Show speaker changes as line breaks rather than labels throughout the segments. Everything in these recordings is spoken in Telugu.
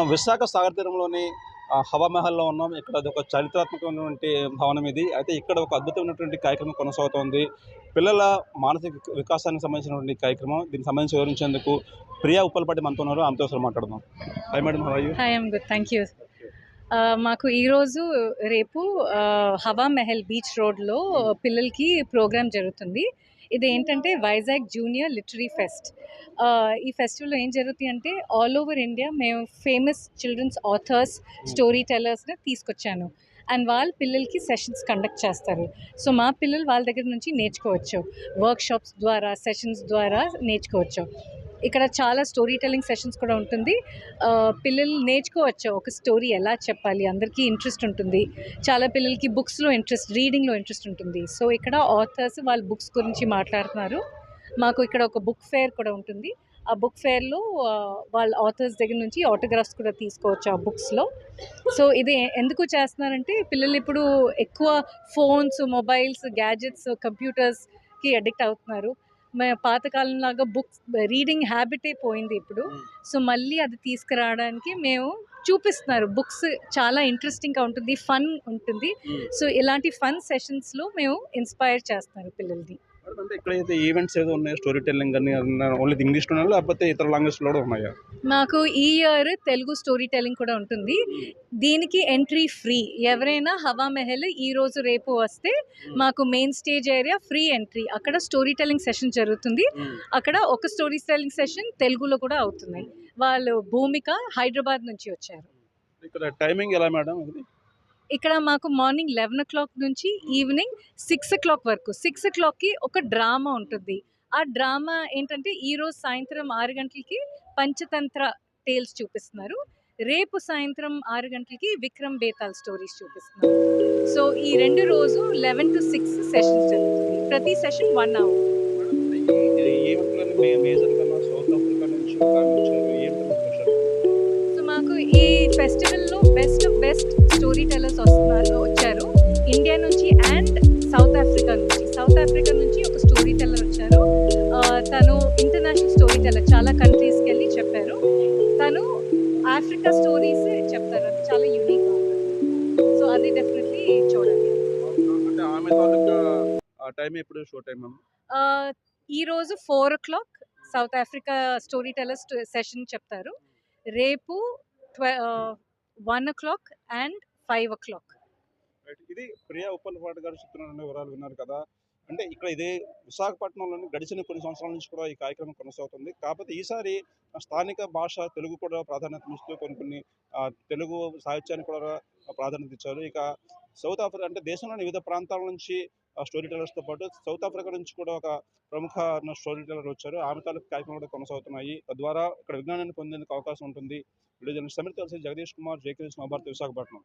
మనం విశాఖ సాగర్ తీరంలోని హవామహల్లో ఉన్నాం. ఇక్కడ అది ఒక చారిత్రాత్మకమైనటువంటి భవనం ఇది. అయితే ఇక్కడ ఒక అద్భుతమైనటువంటి కార్యక్రమం కొనసాగుతోంది. పిల్లల మానసిక వికాసానికి సంబంధించినటువంటి కార్యక్రమం. దీనికి సంబంధించి వివరించేందుకు ప్రియా ఉప్పలపాటి మనతో ఉన్నారు. ఆమెతో మాట్లాడదాం. Hi madam
hi thank you మాకు ఈరోజు రేపు హవా మెహల్ బీచ్ రోడ్లో పిల్లలకి ప్రోగ్రామ్ జరుగుతుంది. ఇది ఏంటంటే వైజాగ్ జూనియర్ లిటరీ ఫెస్ట్. ఈ ఫెస్టివల్లో ఏం జరుగుతుంది అంటే ఆల్ ఓవర్ ఇండియా మేము ఫేమస్ చిల్డ్రన్స్ ఆథర్స్ స్టోరీ టెల్లర్స్ని తీసుకొచ్చాను. అండ్ వాళ్ళ పిల్లలకి సెషన్స్ కండక్ట్ చేస్తారు. సో మా పిల్లలు వాళ్ళ దగ్గర నుంచి నేర్చుకోవచ్చు. వర్క్షాప్స్ ద్వారా సెషన్స్ ద్వారా నేర్చుకోవచ్చు. ఇక్కడ చాలా స్టోరీ టెల్లింగ్ సెషన్స్ కూడా ఉంటుంది. పిల్లలు నేర్చుకోవచ్చు ఒక స్టోరీ ఎలా చెప్పాలి అందరికీ ఇంట్రెస్ట్ ఉంటుంది. చాలా పిల్లలకి బుక్స్లో ఇంట్రెస్ట్ రీడింగ్లో ఇంట్రెస్ట్ ఉంటుంది. సో ఇక్కడ ఆథర్స్ వాళ్ళ బుక్స్ గురించి మాట్లాడుతున్నారు. మాకు ఇక్కడ ఒక బుక్ ఫేర్ కూడా ఉంటుంది. ఆ బుక్ ఫేర్లో వాళ్ళ ఆథర్స్ దగ్గర నుంచి ఆటోగ్రాఫ్స్ కూడా తీసుకోవచ్చు ఆ బుక్స్లో సో ఇది ఎందుకు చేస్తున్నారంటే పిల్లలు ఇప్పుడు ఎక్కువ ఫోన్స్ మొబైల్స్ గ్యాజెట్స్ కంప్యూటర్స్కి అడిక్ట్ అవుతున్నారు. పాతకాలం లాగా బుక్స్ రీడింగ్ హ్యాబిటే పోయింది ఇప్పుడు. సో మళ్ళీ అది తీసుకురావడానికి మేము చూపిస్తున్నారు. బుక్స్ చాలా ఇంట్రెస్టింగ్గా ఉంటుంది ఫన్ ఉంటుంది. సో ఇలాంటి ఫన్ సెషన్స్లో మేము ఇన్స్పైర్ చేస్తున్నారు పిల్లల్ని.
అంటే ఇక్కడైతే ఈవెంట్స్ ఏదో ఉన్నాయి స్టోరీ టెల్లింగ్ కానీ ఓన్లీ ఇంగ్లీష్లోనే లేకపోతే ఇతర లాంగ్వేజ్లో కూడా ఉన్నాయా?
మాకు ఈ ఇయర్ తెలుగు స్టోరీ టెల్లింగ్ కూడా ఉంటుంది. దీనికి ఎంట్రీ ఫ్రీ ఎవరైనా హవా మెహల్ ఈ రోజు రేపు వస్తే మాకు main stage area free entry అక్కడ స్టోరీ టెల్లింగ్ సెషన్ జరుగుతుంది. అక్కడ ఒక స్టోరీ టెల్లింగ్ సెషన్ తెలుగులో కూడా అవుతుంది. వాళ్ళు భూమిక హైదరాబాద్ నుంచి వచ్చారు.
ఇక్కడ టైమింగ్ ఎలా మేడం?
ఇక్కడ మాకు మార్నింగ్ లెవెన్ ఓ క్లాక్ నుంచి ఈవినింగ్ సిక్స్ ఓ క్లాక్ వరకు. సిక్స్ ఓ క్లాక్కి ఒక డ్రామా ఉంటుంది. ఆ డ్రామా ఏంటంటే ఈరోజు సాయంత్రం ఆరు గంటలకి పంచతంత్ర టేల్స్ చూపిస్తున్నారు. రేపు సాయంత్రం ఆరు గంటలకి విక్రమ్ బేతాల్ స్టోరీస్ చూపిస్తున్నారు. సో ఈ రెండు రోజు లెవెన్ టు సిక్స్ సెషన్స్ జరుగుతుంది. ప్రతి సెషన్ వన్ అవర్. సో మాకు ఈ ఫెస్టివల్లో best of best storytellers వస్తున్నారు వచ్చారు. ఇండియా నుంచి అండ్ సౌత్ ఆఫ్రికా నుంచి. సౌత్ ఆఫ్రికా నుంచి ఒక స్టోరీ టెల్లర్ వచ్చారు. తను ఇంటర్నేషనల్ స్టోరీ టెల్లర్ చాలా కంట్రీస్కి వెళ్ళి చెప్పారు. తను ఆఫ్రికా స్టోరీస్ చెప్తారు. అది చాలా యూనిక్ సో అది డెఫినెట్లీ చూడండి
టైం ఎప్పుడు షో టైం
ఈరోజు four o'clock South Africa storytellers session చెప్తారు. రేపు ట్వె one o'clock and five o'clock.
ఇది ప్రియా ఉప్పల్పాటి గారు చెప్తున్న వివరాలు విన్నారు కదా. అంటే ఇక్కడ ఇదే విశాఖపట్నంలోని గడిచిన కొన్ని సంవత్సరాల నుంచి కూడా ఈ కార్యక్రమం కొనసాగుతుంది. కాకపోతే ఈసారి స్థానిక భాష తెలుగు కూడా ప్రాధాన్యత ఇస్తూ కొన్ని కొన్ని తెలుగు సాహిత్యానికి కూడా ప్రాధాన్యత ఇచ్చారు. ఇక సౌత్ ఆఫ్రికా అంటే దేశంలోని వివిధ ప్రాంతాల నుంచి స్టోరీ టెలర్స్తో పాటు సౌత్ ఆఫ్రికా నుంచి కూడా ఒక ప్రముఖ స్టోరీ టెలర్ వచ్చారు. ఆమె తాలూకు కార్యక్రమాలు కూడా కొనసాగుతున్నాయి. తద్వారా ఇక్కడ విజ్ఞానాన్ని పొందేందుకు అవకాశం ఉంటుంది. వీడియో సమీర్ కలిసి Jagadish Kumar JK Mahabharata Visakhapatnam.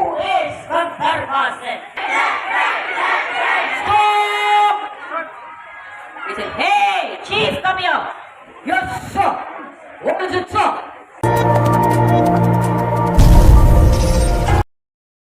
Who is the third person? Stop! He said, Hey, chief, come here. Yes, sir. What is it, sir?